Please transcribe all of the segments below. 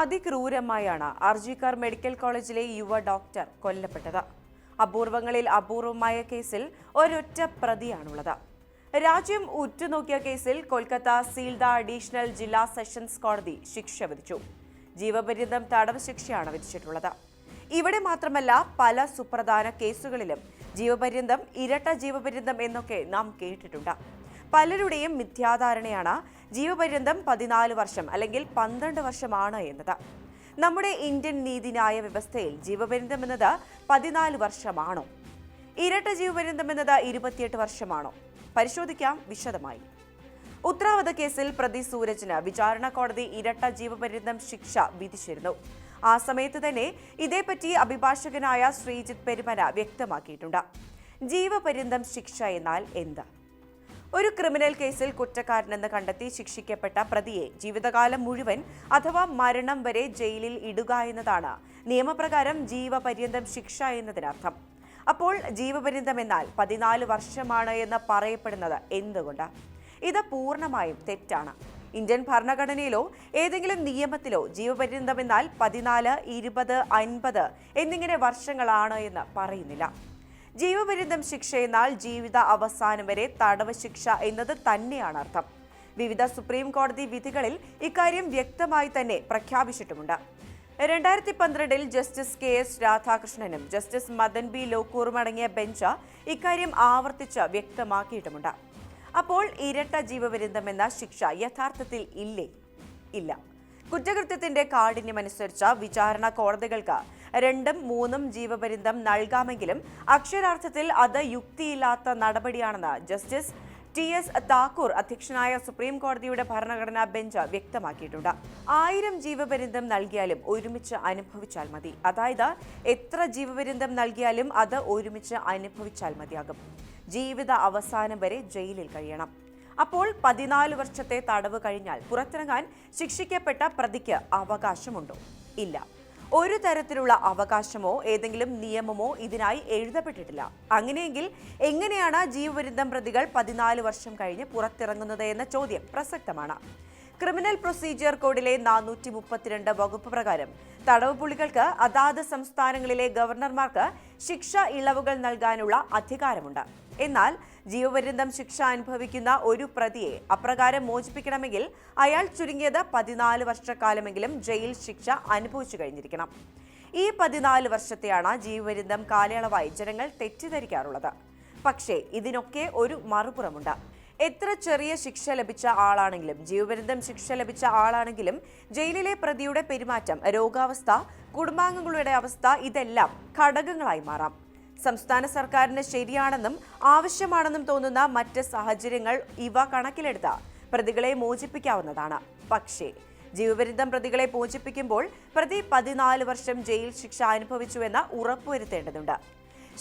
അതിക്രൂരമായാണ് RG Kar medical കോളേജിലെ യുവ doctor കൊല്ലപ്പെട്ടത്. അപൂർവങ്ങളിൽ അപൂർവമായ കേസിൽ ഒരൊറ്റ പ്രതിയാണുള്ളത്. രാജ്യം ഉറ്റുനോക്കിയ കേസിൽ കൊൽക്കത്ത സീൽദ അഡീഷണൽ ജില്ലാ സെഷൻസ് കോടതി ശിക്ഷ വിധിച്ചു. ജീവപര്യന്തം തടവ് ശിക്ഷയാണ് വിധിച്ചിട്ടുള്ളത്. ഇവിടെ മാത്രമല്ല പല സുപ്രധാന കേസുകളിലും ജീവപര്യന്തം ഇരട്ട ജീവപര്യന്തം എന്നൊക്കെ നാം കേട്ടിട്ടുണ്ട്. പലരുടെയും മിഥ്യാധാരണയാണ് ജീവപര്യന്തം പതിനാല് വർഷം അല്ലെങ്കിൽ പന്ത്രണ്ട് വർഷമാണ് എന്നത്. നമ്മുടെ ഇന്ത്യൻ നീതിന്യായ വ്യവസ്ഥയിൽ ജീവപര്യന്തം എന്നത് പതിനാല് വർഷമാണോ? ഇരട്ട ജീവപര്യന്തം എന്നത് ഇരുപത്തിയെട്ട് വർഷമാണോ? പരിശോധിക്കാം വിശദമായി. ഉത്തരാവധ കേസിൽ പ്രതി സൂരജിന് വിചാരണ കോടതി ഇരട്ട ജീവപര്യന്തം ശിക്ഷ വിധിച്ചിരുന്നു. ആ സമയത്ത് തന്നെ ഇതേപ്പറ്റി അഭിഭാഷകനായ ശ്രീജിത് പെരുമന വ്യക്തമാക്കിയിട്ടുണ്ട്. ജീവപര്യന്തം ശിക്ഷ എന്നാൽ എന്ത്? ഒരു ക്രിമിനൽ കേസിൽ കുറ്റക്കാരനെന്ന് കണ്ടെത്തി ശിക്ഷിക്കപ്പെട്ട പ്രതിയെ ജീവിതകാലം മുഴുവൻ അഥവാ മരണം വരെ ജയിലിൽ ഇടുക എന്നതാണ് നിയമപ്രകാരം ജീവപര്യന്തം ശിക്ഷ എന്നതിനർത്ഥം. അപ്പോൾ ജീവപര്യന്തം എന്നാൽ പതിനാല് വർഷമാണ് എന്ന് പറയപ്പെടുന്നത് എന്തുകൊണ്ട്? ഇത് പൂർണമായും തെറ്റാണ്. ഇന്ത്യൻ ഭരണഘടനയിലോ ഏതെങ്കിലും നിയമത്തിലോ ജീവപര്യന്തം എന്നാൽ പതിനാല് ഇരുപത് അൻപത് എന്നിങ്ങനെ വർഷങ്ങളാണ് എന്ന് പറയുന്നില്ല. ജീവപര്യന്തം ശിക്ഷ എന്നാൽ ജീവിത അവസാനം വരെ തടവ് ശിക്ഷ എന്നത് തന്നെയാണ് അർത്ഥം. വിവിധ സുപ്രീം കോടതി വിധികളിൽ ഇക്കാര്യം വ്യക്തമായി തന്നെ പ്രഖ്യാപിച്ചിട്ടുമുണ്ട്. രണ്ടായിരത്തി പന്ത്രണ്ടിൽ ജസ്റ്റിസ് കെ എസ് രാധാകൃഷ്ണനും ജസ്റ്റിസ് മദൻ ബി ലോക്കൂറും അടങ്ങിയ ബെഞ്ച് ഇക്കാര്യം ആവർത്തിച്ച് വ്യക്തമാക്കിയിട്ടുമുണ്ട്. അപ്പോൾ ഇരട്ട ജീവപര്യന്തം എന്ന ശിക്ഷ യഥാർത്ഥത്തിൽ ഇല്ലേ? ഇല്ല. കുറ്റകൃത്യത്തിന്റെ കാഠിന്യമനുസരിച്ച് വിചാരണ കോടതികൾക്ക് രണ്ടും മൂന്നും ജീവപര്യന്തം നൽകാമെങ്കിലും അക്ഷരാർത്ഥത്തിൽ അത് യുക്തിയില്ലാത്ത നടപടിയാണെന്ന് ജസ്റ്റിസ് ടി എസ് താക്കൂർ അധ്യക്ഷനായ സുപ്രീം കോടതിയുടെ ഭരണഘടനാ ബെഞ്ച് വ്യക്തമാക്കിയിട്ടുണ്ട്. ആയിരം ജീവപര്യന്തം നൽകിയാലും ഒരുമിച്ച് അനുഭവിച്ചാൽ മതി. അതായത് എത്ര ജീവപര്യന്തം നൽകിയാലും അത് ഒരുമിച്ച് അനുഭവിച്ചാൽ മതിയാകും. ജീവിത അവസാനം വരെ ജയിലിൽ കഴിയണം. അപ്പോൾ പതിനാല് വർഷത്തെ തടവ് കഴിഞ്ഞാൽ പുറത്തിറങ്ങാൻ ശിക്ഷിക്കപ്പെട്ട പ്രതിക്ക് അവകാശമുണ്ടോ? ഇല്ല. ഒരു തരത്തിലുള്ള അവകാശമോ ഏതെങ്കിലും നിയമമോ ഇതിനായി എഴുതപ്പെട്ടിട്ടില്ല. അങ്ങനെയെങ്കിൽ എങ്ങനെയാണ് ജീവപര്യന്തം പ്രതികൾ പതിനാല് വർഷം കഴിഞ്ഞ് പുറത്തിറങ്ങുന്നത് എന്ന ചോദ്യം പ്രസക്തമാണ്. ക്രിമിനൽ പ്രൊസീജിയർ കോഡിലെ നാനൂറ്റി മുപ്പത്തിരണ്ട് വകുപ്പ് പ്രകാരം തടവ് പുള്ളികൾക്ക് അതാത് സംസ്ഥാനങ്ങളിലെ ഗവർണർമാർക്ക് ശിക്ഷ ഇളവുകൾ നൽകാനുള്ള അധികാരമുണ്ട്. എന്നാൽ ജീവപര്യന്തം ശിക്ഷ അനുഭവിക്കുന്ന ഒരു പ്രതിയെ അപ്രകാരം മോചിപ്പിക്കണമെങ്കിൽ അയാൾ ചുരുങ്ങിയത് പതിനാല് വർഷക്കാലമെങ്കിലും ജയിൽ ശിക്ഷ അനുഭവിച്ചു കഴിഞ്ഞിരിക്കണം. ഈ പതിനാല് വർഷത്തെയാണ് ജീവപര്യന്തം കാലയളവായി ജനങ്ങൾ തെറ്റിദ്ധരിക്കാറുള്ളത്. പക്ഷേ ഇതിനൊക്കെ ഒരു മറുപുറമുണ്ട്. എത്ര ചെറിയ ശിക്ഷ ലഭിച്ച ആളാണെങ്കിലും ജീവപര്യന്തം ശിക്ഷ ലഭിച്ച ആളാണെങ്കിലും ജയിലിലെ പ്രതിയുടെ പെരുമാറ്റം രോഗാവസ്ഥ കുടുംബാംഗങ്ങളുടെ അവസ്ഥ ഇതെല്ലാം ഘടകങ്ങളായി മാറാം. സംസ്ഥാന സർക്കാരിന് ശരിയാണെന്നും ആവശ്യമാണെന്നും തോന്നുന്ന മറ്റ് സാഹചര്യങ്ങൾ ഇവ കണക്കിലെടുത്ത പ്രതികളെ മോചിപ്പിക്കാവുന്നതാണ്. പക്ഷേ ജീവപര്യന്തം പ്രതികളെ മോചിപ്പിക്കുമ്പോൾ പ്രതി പതിനാല് വർഷം ജയിൽ ശിക്ഷ അനുഭവിച്ചുവെന്ന് ഉറപ്പുവരുത്തേണ്ടതുണ്ട്.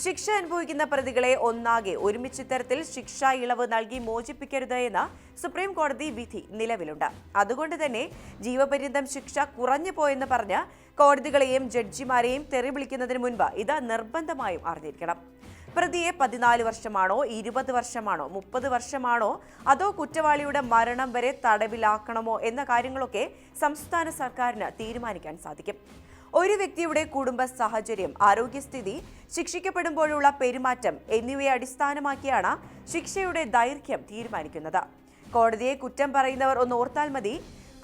ശിക്ഷ അനുഭവിക്കുന്ന പ്രതികളെ ഒന്നാകെ ഒരുമിച്ച് ഇത്തരത്തിൽ ശിക്ഷാ ഇളവ് നൽകി മോചിപ്പിക്കരുത് എന്ന സുപ്രീം കോടതി വിധി നിലവിലുണ്ട്. അതുകൊണ്ട് തന്നെ ജീവപര്യന്തം ശിക്ഷ കുറഞ്ഞു പോയെന്ന് പറഞ്ഞ് കോടതികളെയും ജഡ്ജിമാരെയും തെറി വിളിക്കുന്നതിന് മുൻപ് ഇത് നിർബന്ധമായും അറിഞ്ഞിരിക്കണം. പ്രതിയെ പതിനാല് വർഷമാണോ ഇരുപത് വർഷമാണോ മുപ്പത് വർഷമാണോ അതോ കുറ്റവാളിയുടെ മരണം വരെ തടവിലാക്കണമോ എന്ന കാര്യങ്ങളൊക്കെ സംസ്ഥാന സർക്കാരിന് തീരുമാനിക്കാൻ സാധിക്കും. ഒരു വ്യക്തിയുടെ കുടുംബ സാഹചര്യം ആരോഗ്യസ്ഥിതി ശിക്ഷിക്കപ്പെടുമ്പോഴുള്ള പെരുമാറ്റം എന്നിവയെ അടിസ്ഥാനമാക്കിയാണ് ശിക്ഷയുടെ ദൈർഘ്യം തീരുമാനിക്കുന്നത്. കോടതിയെ കുറ്റം പറയുന്നവർ ഒന്ന് ഓർത്താൽ മതി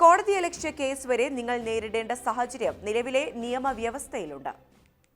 കോടതിയലക്ഷ്യ കേസ് വരെ നിങ്ങൾ നേരിടേണ്ട സാഹചര്യം നിലവിലെ നിയമവ്യവസ്ഥയിലുണ്ട്.